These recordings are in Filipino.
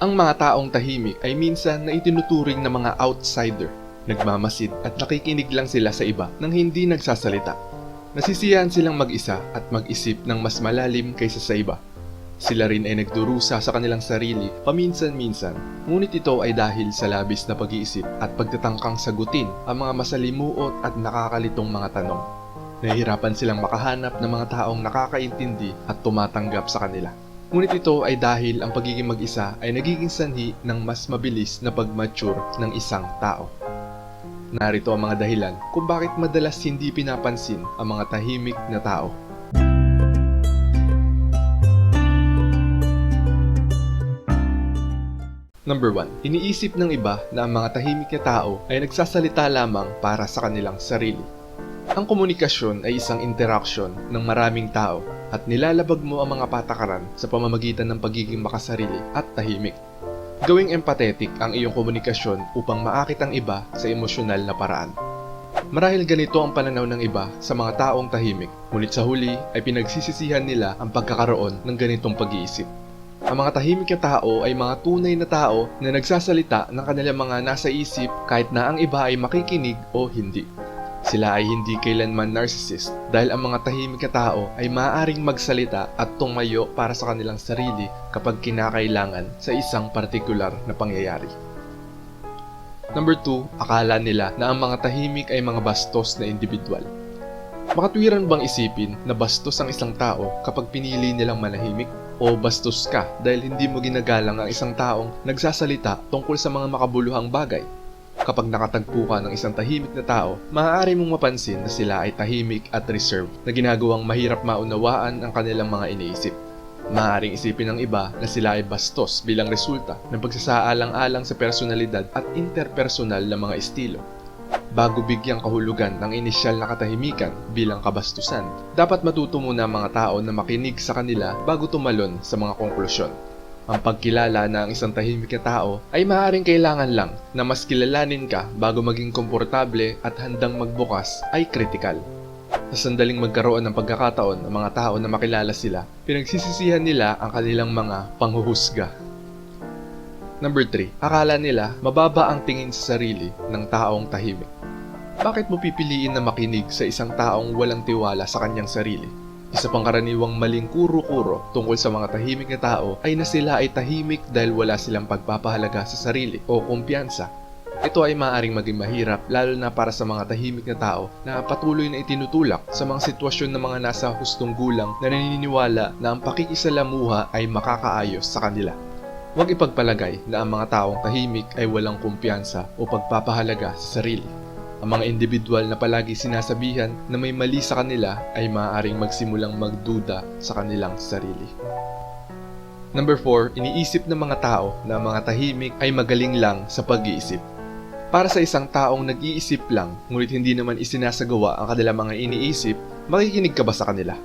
Ang mga taong tahimik ay minsan na itinuturing na mga outsider, nagmamasid at nakikinig lang sila sa iba nang hindi nagsasalita. Nasisiyahan silang mag-isa at mag-isip ng mas malalim kaysa sa iba. Sila rin ay nagdurusa sa kanilang sarili paminsan-minsan, ngunit ito ay dahil sa labis na pag-iisip at pagtatangkang sagutin ang mga masalimuot at nakakalitong mga tanong. Nahihirapan silang makahanap ng mga taong nakakaintindi at tumatanggap sa kanila. Ngunit ito ay dahil ang pagiging mag-isa ay nagiging sanhi ng mas mabilis na pag-mature ng isang tao. Narito ang mga dahilan kung bakit madalas hindi pinapansin ang mga tahimik na tao. Number 1. Iniisip ng iba na ang mga tahimik na tao ay nagsasalita lamang para sa kanilang sarili. Ang komunikasyon ay isang interaction ng maraming tao at nilalabag mo ang mga patakaran sa pamamagitan ng pagiging makasarili at tahimik. Gawing empathetic ang iyong komunikasyon upang maakit ang iba sa emosyonal na paraan. Marahil ganito ang pananaw ng iba sa mga taong tahimik, ngunit sa huli ay pinagsisisihan nila ang pagkakaroon ng ganitong pag-iisip. Ang mga tahimik na tao ay mga tunay na tao na nagsasalita ng kanilang mga nasa isip kahit na ang iba ay makikinig o hindi. Sila ay hindi kailanman narcissist dahil ang mga tahimik na tao ay maaaring magsalita at tumayo para sa kanilang sarili kapag kinakailangan sa isang partikular na pangyayari. Number 2, akala nila na ang mga tahimik ay mga bastos na individual. Makatwiran bang isipin na bastos ang isang tao kapag pinili nilang manahimik? O bastos ka dahil hindi mo ginagalang ang isang taong nagsasalita tungkol sa mga makabuluhang bagay? Kapag nakatagpo ka ng isang tahimik na tao, maaari mong mapansin na sila ay tahimik at reserved na ginagawang mahirap maunawaan ang kanilang mga iniisip. Maaaring isipin ng iba na sila ay bastos bilang resulta ng pagsasaalang-alang sa personalidad at interpersonal na mga estilo. Bago bigyang kahulugan ng inisyal na katahimikan bilang kabastusan, dapat matuto muna ang mga tao na makinig sa kanila bago tumalon sa mga konklusyon. Ang pagkilala na ang isang tahimik na tao ay maaaring kailangan lang na mas kilalanin ka bago maging komportable at handang magbukas ay kritikal. Sa sandaling magkaroon ng pagkakataon ng mga tao na makilala sila, pinagsisisihan nila ang kanilang mga panghuhusga. Number 3. Akala nila mababa ang tingin sa sarili ng taong tahimik. Bakit mo pipiliin na makinig sa isang taong walang tiwala sa kanyang sarili? Isa pang karaniwang maling kuro-kuro tungkol sa mga tahimik na tao ay na sila ay tahimik dahil wala silang pagpapahalaga sa sarili o kumpiyansa. Ito ay maaaring maging mahirap lalo na para sa mga tahimik na tao na patuloy na itinutulak sa mga sitwasyon ng mga nasa hustong gulang na naniniwala na ang pakikisalamuha ay makakaayos sa kanila. Huwag ipagpalagay na ang mga taong tahimik ay walang kumpiyansa o pagpapahalaga sa sarili. Ang mga individual na palagi sinasabihan na may mali sa kanila ay maaaring magsimulang magduda sa kanilang sarili. Number 4, iniisip ng mga tao na mga tahimik ay magaling lang sa pag-iisip. Para sa isang taong nag-iisip lang, ngunit hindi naman isinasagawa ang kanilang mga iniisip, makikinig ka ba sa kanila?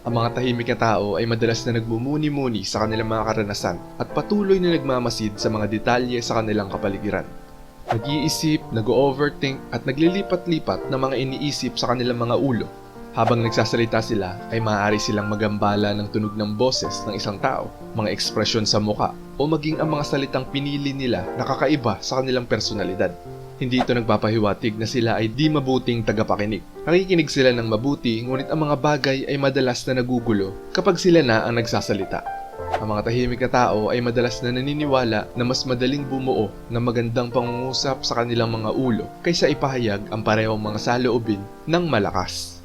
Ang mga tahimik na tao ay madalas na nagmumuni-muni sa kanilang mga karanasan at patuloy na nagmamasid sa mga detalye sa kanilang kapaligiran. Nag-iisip, nag-overthink at naglilipat-lipat ng mga iniisip sa kanilang mga ulo. Habang nagsasalita sila, ay maaari silang magambala ng tunog ng boses ng isang tao, mga ekspresyon sa muka, o maging ang mga salitang pinili nila nakakaiba sa kanilang personalidad. Hindi ito nagpapahiwatig na sila ay di mabuting tagapakinig. Nakikinig sila ng mabuti ngunit ang mga bagay ay madalas na nagugulo kapag sila na ang nagsasalita. Ang mga tahimik na tao ay madalas na naniniwala na mas madaling bumuo ng magandang pangungusap sa kanilang mga ulo kaysa ipahayag ang parehong mga saloobin ng malakas.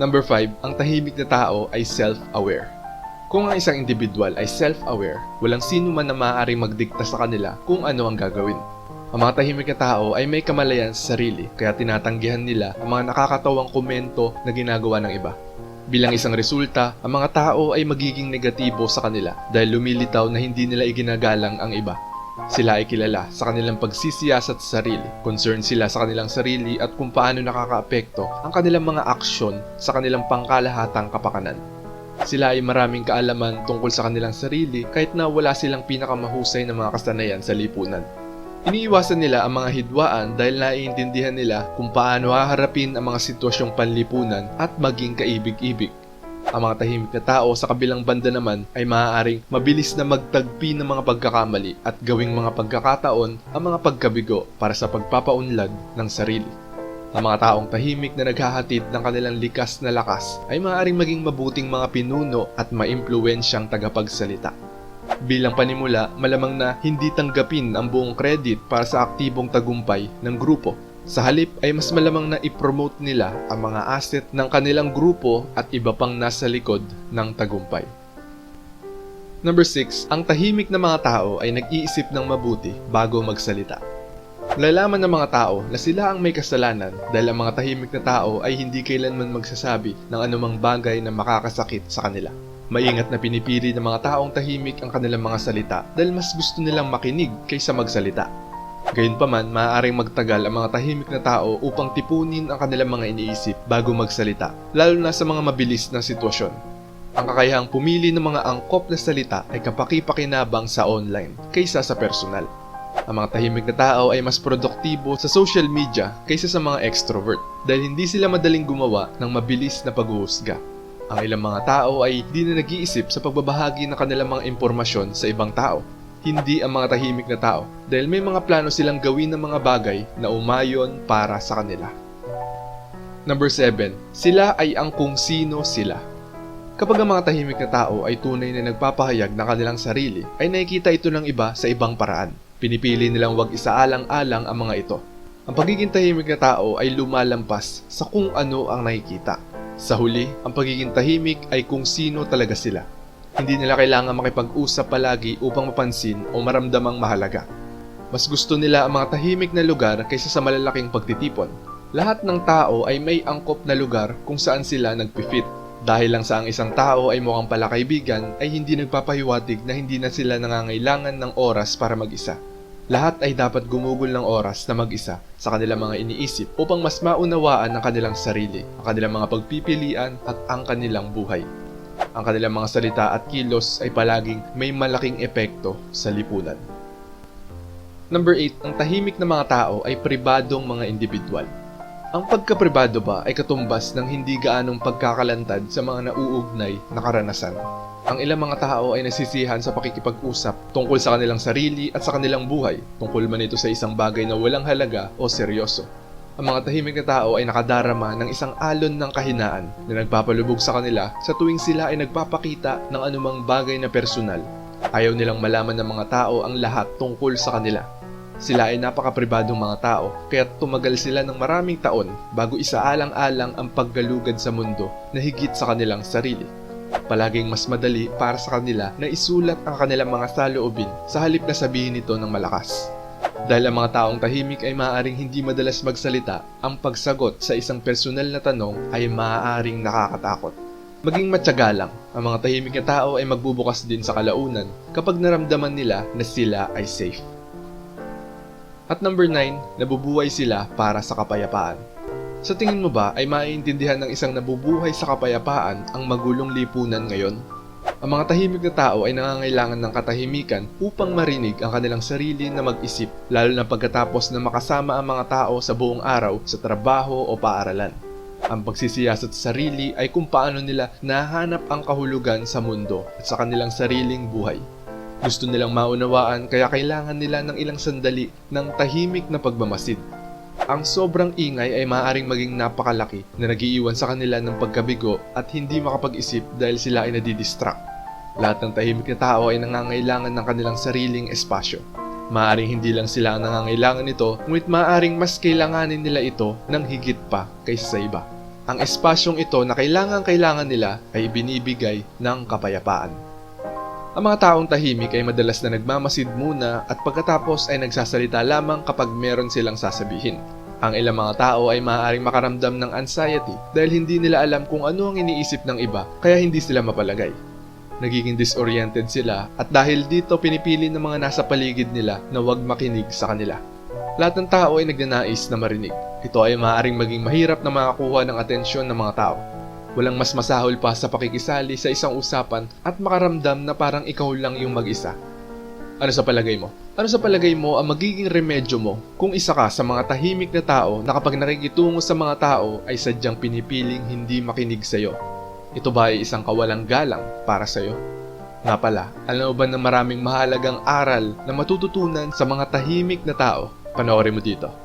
Number 5, ang tahimik na tao ay self-aware. Kung ang isang individual ay self-aware, walang sino man na maaaring magdikta sa kanila kung ano ang gagawin. Ang mga tahimik na tao ay may kamalayan sa sarili kaya tinatanggihan nila ang mga nakakatawang komento na ginagawa ng iba. Bilang isang resulta, ang mga tao ay magiging negatibo sa kanila dahil lumilitaw na hindi nila iginagalang ang iba. Sila ay kilala sa kanilang pagsisiyasat sa sarili, concerned sila sa kanilang sarili at kung paano nakakaapekto ang kanilang mga aksyon sa kanilang pangkalahatang kapakanan. Sila ay maraming kaalaman tungkol sa kanilang sarili kahit na wala silang pinakamahusay na mga kasanayan sa lipunan. Iniiwasan nila ang mga hidwaan dahil naiintindihan nila kung paano haharapin ang mga sitwasyong panlipunan at maging kaibig-ibig. Ang mga tahimik na tao sa kabilang banda naman ay maaaring mabilis na magtagpi ng mga pagkakamali at gawing mga pagkakataon ang mga pagkabigo para sa pagpapaunlad ng sarili. Ang mga taong tahimik na naghahatid ng kanilang likas na lakas ay maaaring maging mabuting mga pinuno at maimpluwensyang tagapagsalita. Bilang panimula, malamang na hindi tanggapin ang buong credit para sa aktibong tagumpay ng grupo. Sa halip ay mas malamang na ipromote nila ang mga asset ng kanilang grupo at iba pang nasa likod ng tagumpay. Number 6, ang tahimik na mga tao ay nag-iisip ng mabuti bago magsalita. Lalaman ng mga tao na sila ang may kasalanan dahil ang mga tahimik na tao ay hindi kailanman magsasabi ng anumang bagay na makakasakit sa kanila. Maingat na pinipili ng mga taong tahimik ang kanilang mga salita dahil mas gusto nilang makinig kaysa magsalita. Gayunpaman, maaaring magtagal ang mga tahimik na tao upang tipunin ang kanilang mga iniisip bago magsalita, lalo na sa mga mabilis na sitwasyon. Ang kakayahang pumili ng mga angkop na salita ay kapaki-pakinabang sa online kaysa sa personal. Ang mga tahimik na tao ay mas produktibo sa social media kaysa sa mga extrovert dahil hindi sila madaling gumawa ng mabilis na paghuhusga. Ang ilang mga tao ay di na nag-iisip sa pagbabahagi ng kanilang mga impormasyon sa ibang tao hindi ang mga tahimik na tao dahil may mga plano silang gawin ng mga bagay na umayon para sa kanila. Number 7. Sila ay ang kung sino sila. Kapag ang mga tahimik na tao ay tunay na nagpapahayag ng kanilang sarili, ay nakikita ito ng iba sa ibang paraan. Pinipili nilang wag isaalang-alang ang mga ito. Ang pagiging tahimik na tao ay lumalampas sa kung ano ang nakikita. Sa huli, ang pagiging tahimik ay kung sino talaga sila. Hindi nila kailangan makipag-usap palagi upang mapansin o maramdamang mahalaga. Mas gusto nila ang mga tahimik na lugar kaysa sa malalaking pagtitipon. Lahat ng tao ay may angkop na lugar kung saan sila nagpifit. Dahil lang sa ang isang tao ay mukhang pala kaibigan ay hindi nagpapahiwatig na hindi na sila nangangailangan ng oras para mag-isa. Lahat ay dapat gumugol ng oras na mag-isa sa kanilang mga iniisip upang mas maunawaan ang kanilang sarili, ang kanilang mga pagpipilian at ang kanilang buhay. Ang kanilang mga salita at kilos ay palaging may malaking epekto sa lipunan. Number 8, ang tahimik na mga tao ay pribadong mga individual. Ang pagkapribado ba ay katumbas ng hindi gaanong pagkakalantad sa mga nauugnay na karanasan. Ang ilang mga tao ay nasisihan sa pakikipag-usap tungkol sa kanilang sarili at sa kanilang buhay, tungkol man ito sa isang bagay na walang halaga o seryoso. Ang mga tahimik na tao ay nakadarama ng isang alon ng kahinaan na nagpapalubog sa kanila sa tuwing sila ay nagpapakita ng anumang bagay na personal. Ayaw nilang malaman ng mga tao ang lahat tungkol sa kanila. Sila ay napakapribadong mga tao kaya tumagal sila ng maraming taon bago isaalang-alang ang paggalugad sa mundo na higit sa kanilang sarili. Palaging mas madali para sa kanila na isulat ang kanilang mga saloobin sa halip na sabihin ito ng malakas. Dahil ang mga taong tahimik ay maaaring hindi madalas magsalita, ang pagsagot sa isang personal na tanong ay maaaring nakakatakot. Maging matyaga lang, ang mga tahimik na tao ay magbubukas din sa kalaunan kapag naramdaman nila na sila ay safe. At number 9, nabubuhay sila para sa kapayapaan. Sa tingin mo ba ay maiintindihan ng isang nabubuhay sa kapayapaan ang magulong lipunan ngayon? Ang mga tahimik na tao ay nangangailangan ng katahimikan upang marinig ang kanilang sarili na mag-isip, lalo na pagkatapos na makasama ang mga tao sa buong araw sa trabaho o paaralan. Ang pagsisiyasat sa sarili ay kung paano nila nahanap ang kahulugan sa mundo at sa kanilang sariling buhay. Gusto nilang maunawaan kaya kailangan nila ng ilang sandali ng tahimik na pagmamasid. Ang sobrang ingay ay maaaring maging napakalaki na nagiiwan sa kanila ng pagkabigo at hindi makapag-isip dahil sila ay nadidistract. Lahat ng tahimik na tao ay nangangailangan ng kanilang sariling espasyo. Maaring hindi lang sila ang nangangailangan nito, ngunit maaring mas kailanganin nila ito ng higit pa kaysa sa iba. Ang espasyong ito na kailangan-kailangan nila ay binibigay ng kapayapaan. Ang mga taong tahimik ay madalas na nagmamasid muna at pagkatapos ay nagsasalita lamang kapag meron silang sasabihin. Ang ilang mga tao ay maaaring makaramdam ng anxiety dahil hindi nila alam kung ano ang iniisip ng iba kaya hindi sila mapalagay. Nagiging disoriented sila at dahil dito pinipili ng mga nasa paligid nila na huwag makinig sa kanila. Lahat ng tao ay nagnanais na marinig. Ito ay maaaring maging mahirap na makakuha ng atensyon ng mga tao. Walang mas masahol pa sa pakikisali sa isang usapan at makaramdam na parang ikaw lang yung mag-isa. Ano sa palagay mo? Ano sa palagay mo ang magiging remedyo mo kung isa ka sa mga tahimik na tao na kapag nakikitungo sa mga tao ay sadyang pinipiling hindi makinig sa iyo? Ito ba ay isang kawalang galang para sa'yo? Nga pala, alam mo ba na maraming mahalagang aral na matututunan sa mga tahimik na tao? Panoorin mo dito.